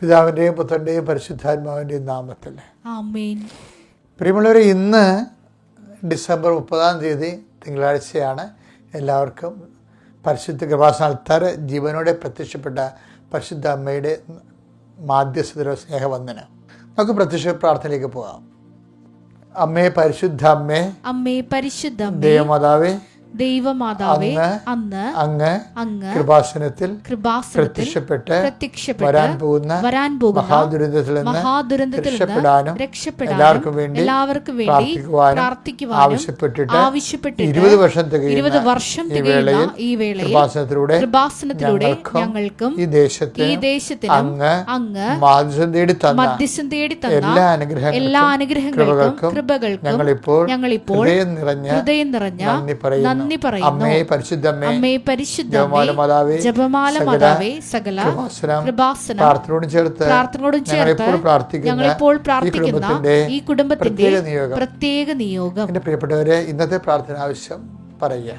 പിതാവിന്റെയും പുത്രന്റെയും പരിശുദ്ധാത്മാവിന്റെയും നാമത്തിൽ. പ്രിയമുള്ളവരെ ഇന്ന് ഡിസംബർ മുപ്പതാം തീയതി തിങ്കളാഴ്ചയാണ് എല്ലാവർക്കും പരിശുദ്ധ കൃപാസ്ഥാനത്താർ ജീവനോടെ പ്രത്യക്ഷപ്പെട്ട പരിശുദ്ധ അമ്മയുടെ മാധ്യസ്ഥതയുടെ സ്നേഹവന്ദനം. നമുക്ക് പ്രത്യക്ഷ പ്രാർത്ഥനയിലേക്ക് പോകാം. അമ്മേ പരിശുദ്ധ അമ്മേ. അമ്മേ പരിശുദ്ധ ദേവമാതാവേ ദൈവമാതാവേ അന്ന് അങ്ങ് അങ്ങ് കൃപാസനത്തിൽ പ്രത്യക്ഷപ്പെട്ട് പ്രത്യക്ഷപ്പെട്ട് വരാൻ പോകുന്ന വരാൻ പോകുന്ന മഹാദുരന്തത്തിൽ മഹാദുരന്തത്തിൽ രക്ഷപ്പെടാനും രക്ഷപ്പെടാനും എല്ലാവർക്കും വേണ്ടി എല്ലാവർക്കും വേണ്ടി പ്രാർത്ഥിക്കുവാനും ആവശ്യപ്പെട്ടിട്ട് ആവശ്യപ്പെട്ടിട്ട് ഇരുപത് വർഷം ഇരുപത് വർഷം ഈ തികയുന്ന ഈ വേളയിൽ കൃപാസനത്തിലൂടെ കൃപാസനത്തിലൂടെ ഞങ്ങൾക്കും ഈ ദേശത്ത് ഈ ദേശത്തിന് അങ്ങ് അങ്ങ് മധ്യസ്ഥം തേടി തന്ന മധ്യസ്ഥം തേടി തന്ന എല്ലാ അനുഗ്രഹങ്ങൾക്കും എല്ലാ അനുഗ്രഹങ്ങൾക്കും കൃപകൾക്കും കൃപകൾക്കും ഞങ്ങളിപ്പോൾ ഞങ്ങളിപ്പോൾ ഹൃദയം നിറഞ്ഞ ഹൃദയം നിറഞ്ഞ നന്ദി പറയുന്നു. നന്ദി പറയുന്നു. അമ്മേ പരിശുദ്ധമ്മേ അമ്മേ പരിശുദ്ധമ്മേ ജപമാല മാതാവേ ജപമാല സകല മാതാവേ സകല കൃപാസനം കൃപാസനം പ്രാർത്ഥനയോട് ചേർത്ത് പ്രാർത്ഥനയോടും ചേർത്ത് ഞങ്ങളിപ്പോൾ പ്രാർത്ഥിക്കുന്ന ഈ കുടുംബത്തിന്റെ പ്രത്യേക നിയോഗം. പ്രിയപ്പെട്ടവരെ ഇന്നത്തെ പ്രാർത്ഥന ആവശ്യം പറയുക.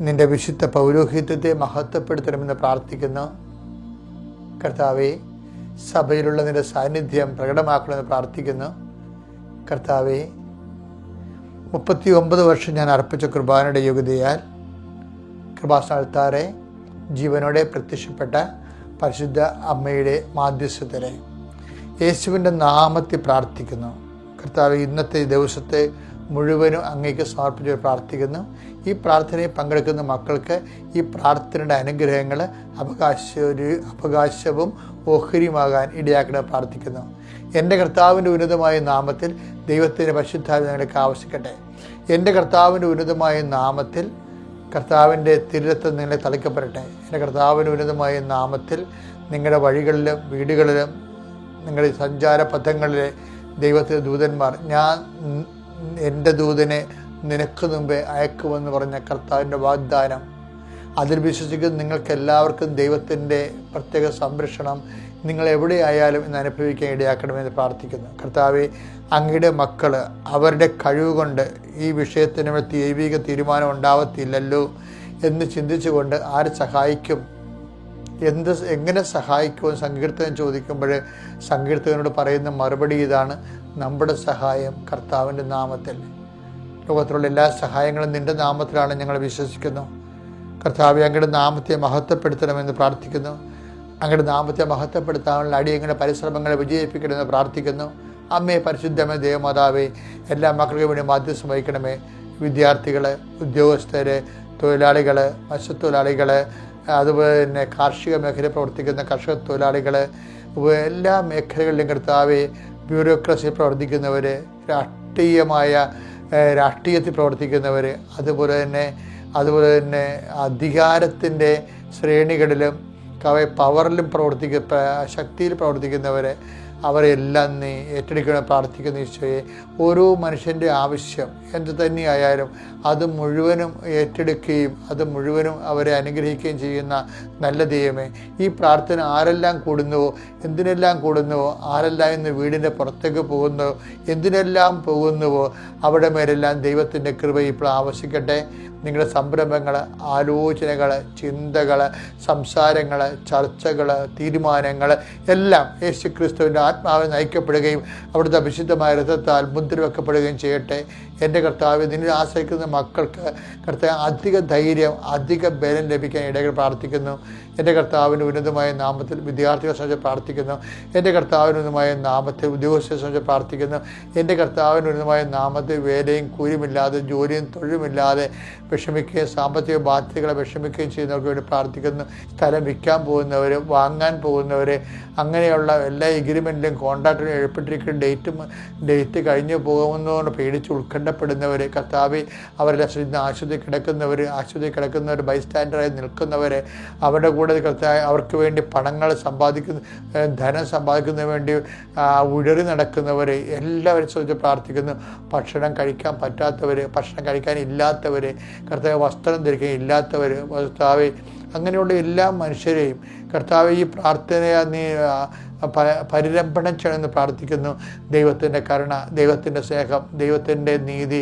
നിന്റെ വിശുദ്ധ പൗരോഹിത്യത്തെ മഹത്വപ്പെടുത്തണമെന്ന് പ്രാർത്ഥിക്കുന്നു കർത്താവെ സഭയിലുള്ള നിന്റെ സാന്നിധ്യം പ്രകടമാക്കണമെന്ന് പ്രാർത്ഥിക്കുന്നു കർത്താവെ മുപ്പത്തി ഒമ്പത് വർഷം ഞാൻ അർപ്പിച്ച കുർബാനയുടെ യോഗ്യതയാൽ കൃപാസ്ഥാനത്താറെ ജീവനോടെ പ്രത്യക്ഷപ്പെട്ട പരിശുദ്ധ അമ്മയുടെ മാധ്യസ്ഥതരെ യേശുവിന്റെ നാമത്തിൽ പ്രാർത്ഥിക്കുന്നു. കർത്താവ് ഇന്നത്തെ ദിവസത്തെ മുഴുവനും അങ്ങേക്ക് സമർപ്പിച്ച് പ്രാർത്ഥിക്കുന്നു. ഈ പ്രാർത്ഥനയിൽ പങ്കെടുക്കുന്ന മക്കൾക്ക് ഈ പ്രാർത്ഥനയുടെ അനുഗ്രഹങ്ങൾ അവകാശ അവകാശവും ഓഹരിയുമാകാൻ ഇടയാക്കണ പ്രാർത്ഥിക്കുന്നു. എന്റെ കർത്താവിന്റെ ഉന്നതമായ നാമത്തിൽ ദൈവത്തിന്റെ പരിശുദ്ധാവ് ഞങ്ങൾക്ക് ആവശ്യിക്കട്ടെ എന്റെ കർത്താവിന്റെ ഉന്നതമായ നാമത്തിൽ കർത്താവിന്റെ തിരുരത്വം നിങ്ങളെ തളിക്കപ്പെടട്ടെ. എന്റെ കർത്താവിന്റെ ഉന്നതമായ നാമത്തിൽ നിങ്ങളുടെ വഴികളിലും വീടുകളിലും നിങ്ങളുടെ സഞ്ചാര പഥങ്ങളിലെ ദൈവത്തിന്റെ ദൂതന്മാർ ഞാൻ എന്റെ ദൂതനെ നിനക്ക് മുമ്പേ അയക്കുമെന്ന് പറഞ്ഞ കർത്താവിന്റെ വാഗ്ദാനം. അതിൽ വിശ്വസിക്കുന്ന നിങ്ങൾക്ക് എല്ലാവർക്കും ദൈവത്തിന്റെ പ്രത്യേക സംരക്ഷണം നിങ്ങൾ എവിടെയായാലും ഇന്ന് അനുഭവിക്കാൻ ഇടയാക്കണമെന്ന് പ്രാർത്ഥിക്കുന്നു. കർത്താവെ അങ്ങയുടെ മക്കൾ അവരുടെ കഴിവ് കൊണ്ട് ഈ വിഷയത്തിന് ദൈവിക തീരുമാനം ഉണ്ടാവത്തില്ലല്ലോ എന്ന് ചിന്തിച്ചുകൊണ്ട് ആര് സഹായിക്കും? എന്ത് എങ്ങനെ സഹായിക്കുമെന്ന് സങ്കീർത്തകൻ ചോദിക്കുമ്പോൾ സങ്കീർത്തകനോട് പറയുന്ന മറുപടി ഇതാണ്. നമ്മുടെ സഹായം കർത്താവിന്റെ നാമത്തിൽ. ലോകത്തിലുള്ള എല്ലാ സഹായങ്ങളും നിന്റെ നാമത്തിലാണ് ഞങ്ങൾ വിശ്വസിക്കുന്നു. കർത്താവ് അങ്ങയുടെ നാമത്തെ മഹത്വപ്പെടുത്തണമെന്ന് പ്രാർത്ഥിക്കുന്നു. അങ്ങയുടെ നാമത്തെ മഹത്വപ്പെടുത്താനുള്ള അടിയങ്ങളുടെ പരിശ്രമങ്ങളെ വിജയിപ്പിക്കണമെന്ന് പ്രാർത്ഥിക്കുന്നു. അമ്മയെ പരിശുദ്ധമേ ദേവമാതാവേ എല്ലാ മക്കൾക്കും വേണ്ടി മാധ്യസ്ഥം വഹിക്കണമേ. വിദ്യാർത്ഥികൾ ഉദ്യോഗസ്ഥർ തൊഴിലാളികൾ മത്സ്യത്തൊഴിലാളികൾ അതുപോലെ തന്നെ കാർഷിക മേഖലയിൽ പ്രവർത്തിക്കുന്ന കർഷക തൊഴിലാളികൾ എല്ലാ മേഖലകളിലും കർത്താവെ ബ്യൂറോക്രസി പ്രവർത്തിക്കുന്നവർ രാഷ്ട്രീയമായ രാഷ്ട്രീയത്തിൽ പ്രവർത്തിക്കുന്നവർ അതുപോലെ തന്നെ അതുപോലെ തന്നെ അധികാരത്തിന്റെ ശ്രേണികളിലും പവറിലും പ്രവർത്തിക്ക ശക്തിയിൽ പ്രവർത്തിക്കുന്നവരെ അവരെല്ലാം നീ ഏറ്റെടുക്കണം പ്രാർത്ഥിക്കുന്ന ഈശോയെ. ഓരോ മനുഷ്യന്റെ ആവശ്യം എന്ത് തന്നെയായാലും അത് മുഴുവനും ഏറ്റെടുക്കുകയും അത് മുഴുവനും അവരെ അനുഗ്രഹിക്കുകയും ചെയ്യുന്ന നല്ല ദൈവമേ. ഈ പ്രാർത്ഥന ആരെല്ലാം കൂടുന്നുവോ എന്തിനെല്ലാം കൂടുന്നുവോ ആരെല്ലാം ഇന്ന് വീടിന്റെ പുറത്തേക്ക് പോകുന്നുവോ എന്തിനെല്ലാം പോകുന്നുവോ? അവിടെ മേലെല്ലാം ദൈവത്തിന്റെ കൃപ ഇപ്പോൾ ആവശ്യിക്കട്ടെ. നിങ്ങളുടെ സംരംഭങ്ങൾ ആലോചനകൾ ചിന്തകൾ സംസാരങ്ങൾ ചർച്ചകൾ തീരുമാനങ്ങൾ എല്ലാം യേശു ക്രിസ്തുവിന്റെ ആത്മാവിൽ നയിക്കപ്പെടുകയും അവിടുത്തെ വിശുദ്ധമായ രഥത്താൽ മുദ്ര വെക്കപ്പെടുകയും ചെയ്യട്ടെ. എന്റെ കർത്താവ് നിന്നെ ആശ്രയിക്കുന്ന മക്കൾക്ക് കർത്താവ് അധിക ധൈര്യം അധിക ബലം ലഭിക്കാൻ ഇടകൾ പ്രാർത്ഥിക്കുന്നു. എന്റെ കർത്താവിന് ഉന്നതമായ നാമത്തിൽ വിദ്യാർത്ഥികളെ സംബന്ധിച്ച് പ്രാർത്ഥിക്കുന്നു. എന്റെ കർത്താവിന് ഉന്നതമായ നാമത്തിൽ ഉദ്യോഗസ്ഥരെ സംബന്ധിച്ച് പ്രാർത്ഥിക്കുന്നു. എന്റെ കർത്താവിന് ഉന്നതമായ നാമത്തിൽ വേലയും കൂലിയുമില്ലാതെ ജോലിയും തൊഴിലുമില്ലാതെ വിഷമിക്കുകയും സാമ്പത്തിക ബാധ്യതകളെ വിഷമിക്കുകയും ചെയ്യുന്നവർക്ക് വേണ്ടി പ്രാർത്ഥിക്കുന്നു. സ്ഥലം വിൽക്കാൻ പോകുന്നവർ വാങ്ങാൻ പോകുന്നവർ അങ്ങനെയുള്ള എല്ലാ എഗ്രിമെന്റിലും കോൺട്രാക്റ്റിലും എഴുപ്പെട്ടിരിക്കുന്ന ഡേറ്റും ഡേറ്റ് കഴിഞ്ഞു പോകുന്നതുകൊണ്ട് പേടിച്ച് ഉത്കണ്ഠപ്പെടുന്നവർ കർത്താവ് അവരുടെ ആശുപത്രി കിടക്കുന്നവർ ആശുപത്രി കിടക്കുന്നവർ ബൈസ്റ്റാൻഡറായി നിൽക്കുന്നവർ അവരുടെ കൂടെ കർത്താവ് അവർക്ക് വേണ്ടി പണങ്ങൾ സമ്പാദിക്കുന്ന ധനം സമ്പാദിക്കുന്നതിന് വേണ്ടി ഉഴറി നടക്കുന്നവർ എല്ലാവരും ശ്രദ്ധിച്ച് പ്രാർത്ഥിക്കുന്നു. ഭക്ഷണം കഴിക്കാൻ പറ്റാത്തവർ ഭക്ഷണം കഴിക്കാൻ ഇല്ലാത്തവർ കർത്താവ് വസ്ത്രം ധരിക്കുകയും ഇല്ലാത്തവർ കർത്താവ് അങ്ങനെയുള്ള എല്ലാ മനുഷ്യരെയും കർത്താവ് ഈ പ്രാർത്ഥനയെ നീ പരിരംഭണം ചെയ്യണമെന്ന് പ്രാർത്ഥിക്കുന്നു. ദൈവത്തിന്റെ കരുണ ദൈവത്തിന്റെ സ്നേഹം ദൈവത്തിന്റെ നീതി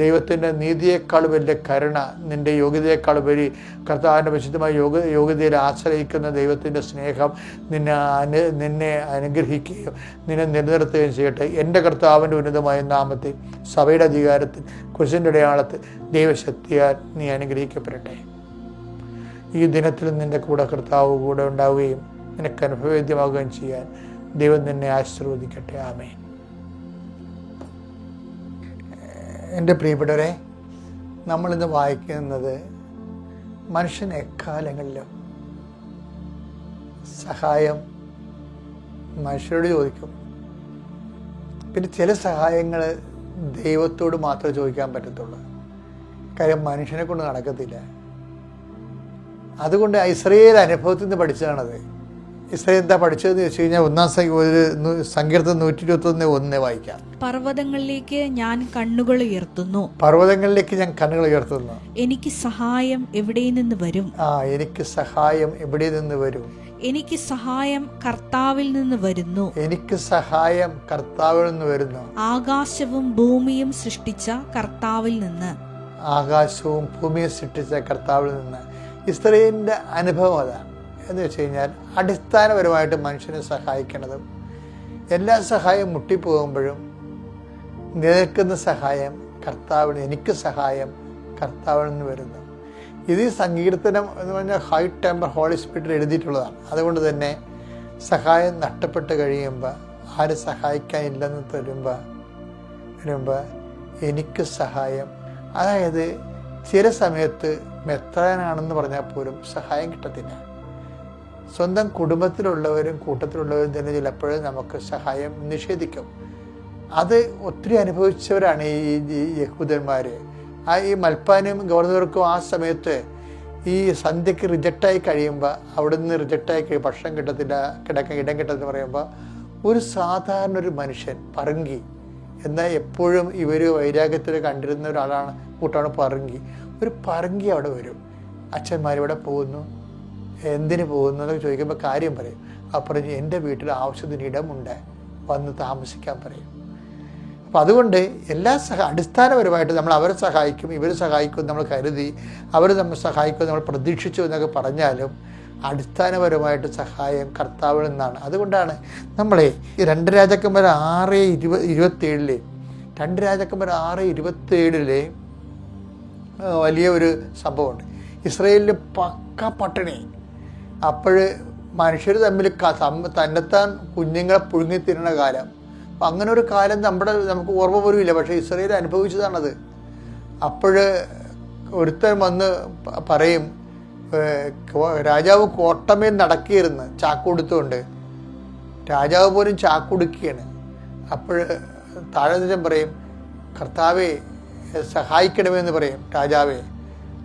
ദൈവത്തിന്റെ നീതിയേക്കാൾ വലിയ കരുണ നിന്റെ യോഗ്യതയേക്കാൾ വലി കർത്താവിന്റെ വിശുദ്ധമായ യോഗ്യ യോഗ്യതയിൽ ആശ്രയിക്കുന്ന ദൈവത്തിന്റെ സ്നേഹം നിന്നെ അനു നിന്നെ അനുഗ്രഹിക്കുകയും നിന്നെ നിലനിർത്തുകയും ചെയ്യട്ടെ. എന്റെ കർത്താവിന്റെ ഉന്നതമായ നാമത്തിൽ സഭയുടെ അധികാരത്തിൽ കുരിശിന്റെ അടയാളത്തിൽ ദൈവശക്തിയാൽ നീ അനുഗ്രഹിക്കപ്പെടട്ടെ. ഈ ദിനത്തിൽ നിന്റെ കൂടെ കർത്താവ് കൂടെ ഉണ്ടാവുകയും നിനക്ക് അനുഭവേദ്യമാകുകയും ചെയ്യാൻ ദൈവം നിന്നെ ആശീർവദിക്കട്ടെ. ആമേൻ. എന്റെ പ്രിയപ്പെട്ടവരെ നമ്മളിന്ന് വായിക്കുന്നത് മനുഷ്യൻ എക്കാലങ്ങളിലും സഹായം മനുഷ്യരോട് ചോദിക്കും. പിന്നെ ചില സഹായങ്ങൾ ദൈവത്തോട് മാത്രമേ ചോദിക്കാൻ പറ്റത്തുള്ളൂ. കാര്യം മനുഷ്യനെ കൊണ്ട് നടക്കത്തില്ല. അതുകൊണ്ട് ഇസ്രയേൽ അനുഭവത്തിൽ നിന്ന് പഠിച്ചതാണത്. ഇസ്രയേൽ എന്താ പഠിച്ചതെന്ന് വെച്ച് കഴിഞ്ഞാൽ ഒന്നാം ഒരു സങ്കീർത്തം നൂറ്റി ഇരുപത്തൊന്ന് ഒന്ന് വായിക്കാം. പർവതങ്ങളിലേക്ക് ഞാൻ കണ്ണുകൾ ഉയർത്തുന്നു. പർവതങ്ങളിലേക്ക് ഞാൻ കണ്ണുകൾ ഉയർത്തുന്നു. എനിക്ക് സഹായം എവിടെ നിന്ന് വരും? ആ എനിക്ക് സഹായം എവിടെ നിന്ന് വരും? എനിക്ക് സഹായം കർത്താവിൽ നിന്ന് വരുന്നു. എനിക്ക് സഹായം കർത്താവിൽ നിന്ന് വരുന്നു. ആകാശവും ഭൂമിയും സൃഷ്ടിച്ച കർത്താവിൽ നിന്ന്. ആകാശവും ഭൂമിയും സൃഷ്ടിച്ച കർത്താവിൽ നിന്ന്. ഇസ്രയേലിന്റെ അനുഭവം അതാണ് എന്ന് വെച്ച് കഴിഞ്ഞാൽ അടിസ്ഥാനപരമായിട്ട് മനുഷ്യനെ സഹായിക്കണതും എല്ലാ സഹായം മുട്ടിപ്പോകുമ്പോഴും നിലക്കുന്ന സഹായം കർത്താവിന് എനിക്ക് സഹായം കർത്താവിൽ നിന്ന് വരുന്നു. ഇത് സങ്കീർത്തനം എന്ന് പറഞ്ഞാൽ ഹൈ ടെമ്പർ ഹോളി സ്പിരിറ്റിൽ എഴുതിയിട്ടുള്ളതാണ്. അതുകൊണ്ട് തന്നെ സഹായം നഷ്ടപ്പെട്ട് കഴിയുമ്പോൾ ആരും സഹായിക്കാനില്ലെന്ന് തരുമ്പോൾ വരുമ്പോൾ എനിക്ക് സഹായം. അതായത് ചില സമയത്ത് മെത്രാനാണെന്ന് പറഞ്ഞാൽ പോലും സഹായം കിട്ടത്തില്ല. സ്വന്തം കുടുംബത്തിലുള്ളവരും കൂട്ടത്തിലുള്ളവരും തന്നെ ചിലപ്പോഴും നമുക്ക് സഹായം നിഷേധിക്കും. അത് ഒത്തിരി അനുഭവിച്ചവരാണ് ഈ യഹൂദന്മാർ ആ ഈ മൽപ്പാനും ഗവർണർക്കും ആ സമയത്ത് ഈ സന്ധ്യക്ക് റിജക്റ്റായി കഴിയുമ്പോൾ അവിടെ നിന്ന് റിജക്റ്റായി കഴിയുമ്പോൾ ഭക്ഷണം കിട്ടത്തില്ല കിടക്കാൻ ഇടം കിട്ടത്തില്ല പറയുമ്പോൾ ഒരു സാധാരണ ഒരു മനുഷ്യൻ പറങ്കി. എന്നാൽ എപ്പോഴും ഇവർ വൈരാഗ്യത്തിൽ കണ്ടിരുന്ന ഒരാളാണ് കൂട്ടാണ് പറങ്കി. ഒരു പറങ്കി അവിടെ വരും. അച്ഛന്മാരിവിടെ പോകുന്നു. എന്തിനു പോകുന്നു എന്നൊക്കെ ചോദിക്കുമ്പോൾ കാര്യം പറയും. അപ്പുറം എന്റെ വീട്ടിൽ ആവശ്യത്തിന് ഇടമുണ്ട്. വന്ന് താമസിക്കാൻ പറയും. അപ്പം അതുകൊണ്ട് എല്ലാ സഹ അടിസ്ഥാനപരമായിട്ട് നമ്മൾ അവരെ സഹായിക്കും ഇവർ സഹായിക്കും നമ്മൾ കരുതി അവർ നമ്മൾ സഹായിക്കും നമ്മൾ പ്രതീക്ഷിച്ചു എന്നൊക്കെ പറഞ്ഞാലും അടിസ്ഥാനപരമായിട്ട് സഹായം കർത്താവിൽ നിന്നാണ്. അതുകൊണ്ടാണ് നമ്മളെ രണ്ട് രാജാക്കന്മാർ ആറ് ഇരുപത് ഇരുപത്തേഴിലെ രണ്ട് രാജാക്കന്മാർ ആറ് ഇരുപത്തേഴിലെ വലിയ ഒരു സംഭവമുണ്ട്. ഇസ്രയേലിൽ പക്ക പട്ടിണി. അപ്പോൾ മനുഷ്യർ തമ്മിൽ തന്നെത്താൻ കുഞ്ഞുങ്ങളെ പുഴുങ്ങി തിരുന്ന കാലം. അപ്പം അങ്ങനെ ഒരു കാലം നമ്മുടെ നമുക്ക് ഓർമ്മ പോലും പക്ഷേ ഇസ്രയേൽ അനുഭവിച്ചതാണത്. അപ്പോൾ ഒരുത്തൻ വന്ന് പറയും രാജാവ് കോട്ടമേൽ നടക്കിയിരുന്ന് ചാക്കുടുത്തുകൊണ്ട് രാജാവ് പോലും ചാക്കുടുക്കുകയാണ് അപ്പോൾ താഴെ പറയും കർത്താവെ സഹായിക്കണമെന്ന് പറയും രാജാവെ.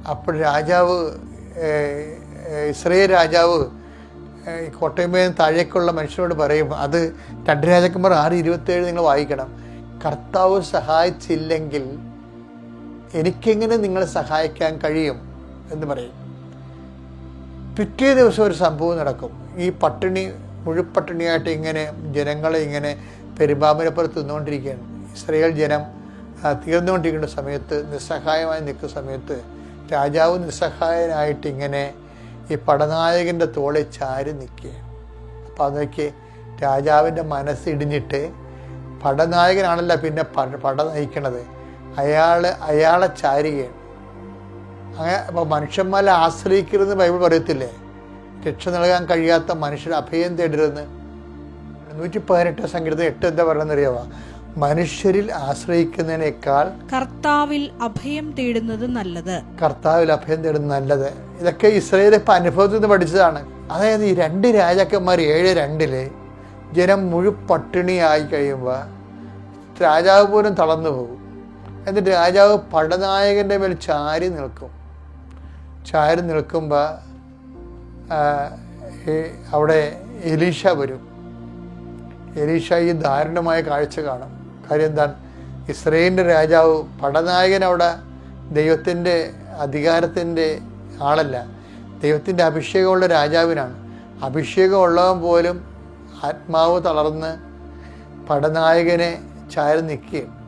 അപ്പോൾ രാജാവ് ഇസ്രയേൽ രാജാവ് കോട്ടയമേ താഴേക്കുള്ള മനുഷ്യരോട് പറയും അത് രണ്ട് രാജാക്കന്മാർ ആറ് ഇരുപത്തേഴ് നിങ്ങൾ വായിക്കണം. കർത്താവ് സഹായിച്ചില്ലെങ്കിൽ എനിക്കെങ്ങനെ നിങ്ങളെ സഹായിക്കാൻ കഴിയും? എന്ന് പറയും. പിറ്റേ ദിവസം ഒരു സംഭവം നടക്കും. ഈ പട്ടിണി മുഴുപട്ടിണിയായിട്ട് ഇങ്ങനെ ജനങ്ങളെ ഇങ്ങനെ പെരുമ്പാമ്പിനെപ്പുറത്ത് തിന്നുകൊണ്ടിരിക്കുകയാണ് ഇസ്രയേൽ ജനം തീർന്നുകൊണ്ടിരിക്കുന്ന സമയത്ത് നിസ്സഹായമായി നിൽക്കുന്ന സമയത്ത് രാജാവ് നിസ്സഹായനായിട്ട് ഇങ്ങനെ ഈ പടനായകന്റെ തോളെ ചാരി നിൽക്കുക അപ്പോൾ അതൊക്കെ രാജാവിന്റെ മനസ്സിടിഞ്ഞിട്ട് പടനായകനാണല്ല പിന്നെ പട നയിക്കണത്. അയാൾ അയാളെ ചാരുകയാണ്. അങ്ങനെ അപ്പോൾ മനുഷ്യന്മാരെ ആശ്രയിക്കരുതെന്ന് ബൈബിൾ പറയത്തില്ലേ? രക്ഷ നൽകാൻ കഴിയാത്ത മനുഷ്യർ അഭയം തേടരുതെന്ന്. നൂറ്റി പതിനെട്ട് സംഗീതം എട്ട് എന്താ പറയുന്നത് അറിയാവോ? മനുഷ്യരിൽ ആശ്രയിക്കുന്നതിനേക്കാൾ കർത്താവിൽ അഭയം തേടുന്നത് നല്ലത്. കർത്താവിൽ അഭയം തേടുന്നത് നല്ലത്. ഇതൊക്കെ ഇസ്രയേൽ ഇപ്പം അനുഭവത്തിൽ നിന്ന് പഠിച്ചതാണ്. അതായത് ഈ രണ്ട് രാജാക്കന്മാർ ഏഴ് രണ്ടിൽ ജനം മുഴു പട്ടിണിയായി കഴിയുമ്പോൾ രാജാവ് പോലും തളർന്നു പോകും. എന്നിട്ട് രാജാവ് പടനായകന്റെ മേൽ ചാരി നിൽക്കും. ചാരി നിൽക്കുമ്പോൾ അവിടെ എലീഷ വരും. എലീഷ ഈ ദാരുണമായ കാഴ്ച കാണും. കാര്യം എന്താണ്? ഇസ്രയേലിന്റെ രാജാവ് പടനായകൻ അവിടെ ദൈവത്തിന്റെ അധികാരത്തിന്റെ ആളല്ല. ദൈവത്തിന്റെ അഭിഷേകമുള്ള രാജാവിനാണ്. അഭിഷേകം ഉള്ളവൻ പോലും ആത്മാവ് തളർന്ന് പടനായകനെ ചാരി നിൽക്കുകയും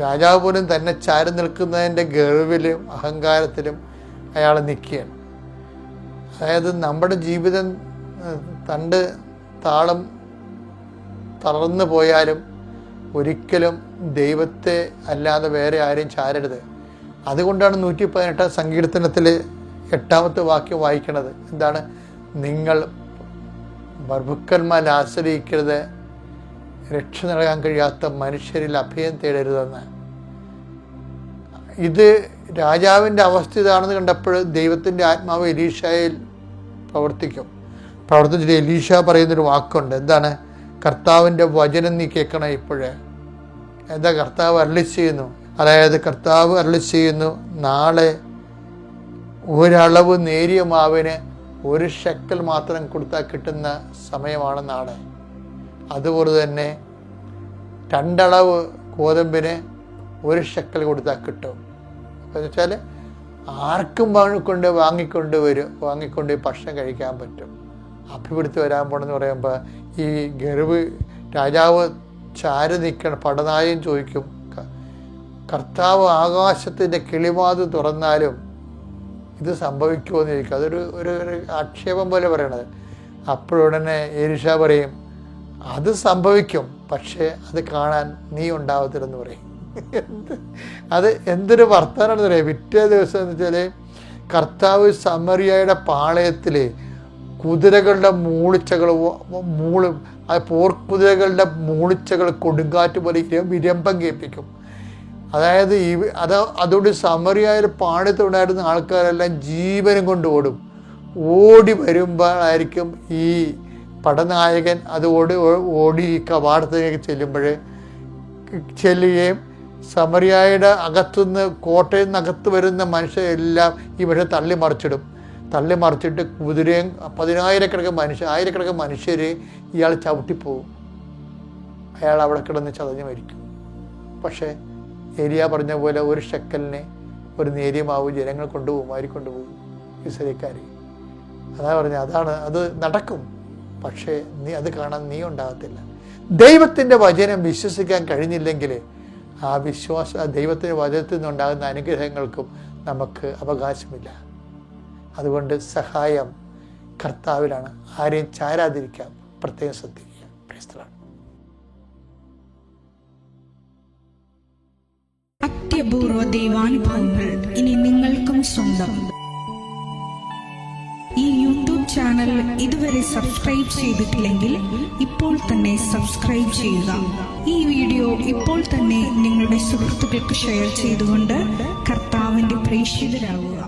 രാജാവ് പോലും തന്നെ ചാരി നിൽക്കുന്നതിന്റെ ഗർവിലും അഹങ്കാരത്തിലും അയാൾ നിൽക്കുകയാണ്. അതായത് നമ്മുടെ ജീവിതം തണ്ട് താളം തളർന്നു പോയാലും ഒരിക്കലും ദൈവത്തെ അല്ലാതെ വേറെ ആരെയും ചാരരുത്. അതുകൊണ്ടാണ് നൂറ്റി പതിനെട്ടാം സങ്കീർത്തനത്തിൽ എട്ടാമത്തെ വാക്യം വായിക്കണത്. എന്താണ്? നിങ്ങൾ പ്രഭുക്കന്മാരിൽ ആശ്രയിക്കരുത്. രക്ഷ നൽകാൻ കഴിയാത്ത മനുഷ്യരിൽ അഭയം തേടരുതെന്ന്. ഇത് രാജാവിന്റെ അവസ്ഥ ഇതാണെന്ന് കണ്ടപ്പോൾ ദൈവത്തിന്റെ ആത്മാവ് എലീഷയിൽ പ്രവർത്തിക്കും. പ്രവർത്തിച്ചിട്ട് എലീഷ പറയുന്നൊരു വാക്കുണ്ട്. എന്താണ്? കർത്താവിന്റെ വചനം നീ കേൾക്കണം ഇപ്പോഴേ. എന്താ കർത്താവ് അരളി ചെയ്യുന്നു? അതായത് കർത്താവ് അരളി ചെയ്യുന്നു നാളെ ഒരളവ് നേരിയ മാവിന് ഒരു ഷെക്കൽ മാത്രം കൊടുത്താൽ കിട്ടുന്ന സമയമാണ് നാളെ. അതുപോലെ തന്നെ രണ്ടളവ് ഗോതമ്പിന് ഒരു ഷെക്കൽ കൊടുത്താൽ കിട്ടും. എന്ന് വെച്ചാൽ ആർക്കും വാങ്ങിക്കൊണ്ട് വാങ്ങിക്കൊണ്ട് വരും വാങ്ങിക്കൊണ്ട് ഭക്ഷണം കഴിക്കാൻ പറ്റും. അഭിവൃദ്ധി വരാൻ പോണെന്ന് പറയുമ്പോൾ ഈ ഗർവ് രാജാവ് ചാരി നിൽക്കണം പടനായും ചോദിക്കും കർത്താവ് ആകാശത്തിന്റെ കിളിവാത് തുറന്നാലും ഇത് സംഭവിക്കുമോ എന്ന് ചോദിക്കും. അതൊരു ഒരു ഒരു ആക്ഷേപം പോലെ പറയണത്. അപ്പോഴുടനെ ഏരിഷ പറയും അത് സംഭവിക്കും പക്ഷേ അത് കാണാൻ നീ ഉണ്ടാവത്തില്ലെന്ന് പറയും. എന്ത് അത് എന്തൊരു വർത്തമാനമാണെന്ന് പറയാം പിറ്റേ ദിവസം എന്ന് വെച്ചാൽ കർത്താവ് സമറിയയുടെ പാളയത്തിൽ കുതിരകളുടെ മൂളിച്ചകൾ മൂൾ പോർക്കുതിരകളുടെ മൂളിച്ചകൾ കൊടുങ്കാറ്റ് പോലെ വിരമ്പം കേൾപ്പിക്കും. അതായത് ഈ അത് അതുകൊണ്ട് സമറിയായ പാടത്തുണ്ടായിരുന്ന ആൾക്കാരെല്ലാം ജീവനും കൊണ്ട് ഓടും. ഓടി വരുമ്പോഴായിരിക്കും ഈ പടനായകൻ അത് ഓടി ഓടി ഈ കവാടത്തിലേക്ക് ചെല്ലുമ്പോൾ ചെല്ലുകയും സമറിയായുടെ അകത്തുനിന്ന് കോട്ടയിൽ നിന്ന് അകത്ത് വരുന്ന മനുഷ്യരെല്ലാം ഈ പക്ഷെ തള്ളി മറിച്ചിടും തള്ളി മറിച്ചിട്ട് കുതിരയും പതിനായിരക്കണക്കിന് മനുഷ്യ ആയിരക്കണക്കിന് മനുഷ്യർ ഇയാൾ ചവിട്ടിപ്പോവും. അയാൾ അവിടെ കിടന്ന് ചതഞ്ഞ് മരിക്കും. പക്ഷേ ഏരിയ പറഞ്ഞ പോലെ ഒരു ഷെക്കലിനെ ഒരു നേരിയ മാവ് ജനങ്ങൾ കൊണ്ടുപോകും മാരി കൊണ്ടുപോകും ഇസ്രേക്കാർ അതാ പറഞ്ഞ അതാണ് അത് നടക്കും. പക്ഷേ നീ അത് കാണാൻ നീ ഉണ്ടാകത്തില്ല. ദൈവത്തിന്റെ വചനം വിശ്വസിക്കാൻ കഴിഞ്ഞില്ലെങ്കിൽ ആ വിശ്വാസ ദൈവത്തിന്റെ വചനത്തിൽ നിന്നുണ്ടാകുന്ന അനുഗ്രഹങ്ങൾക്കും നമുക്ക് അവകാശമില്ല. അതുകൊണ്ട് സഹായം കർത്താവിലാണ്. ആരെയും ചാരാതിരിക്കാം പ്രത്യേകം ശ്രദ്ധിക്കുക. Lord. അത്യപൂർവ ദൈവാനുഭവങ്ങൾ ഇനി നിങ്ങൾക്കും സ്വന്തം. ഈ യൂട്യൂബ് ചാനൽ ഇതുവരെ സബ്സ്ക്രൈബ് ചെയ്തിട്ടില്ലെങ്കിൽ ഇപ്പോൾ തന്നെ സബ്സ്ക്രൈബ് ചെയ്യുക. ഈ വീഡിയോ ഇപ്പോൾ തന്നെ നിങ്ങളുടെ സുഹൃത്തുക്കൾക്ക് ഷെയർ ചെയ്തുകൊണ്ട് കർത്താവിന്റെ പ്രേക്ഷിതരാകുക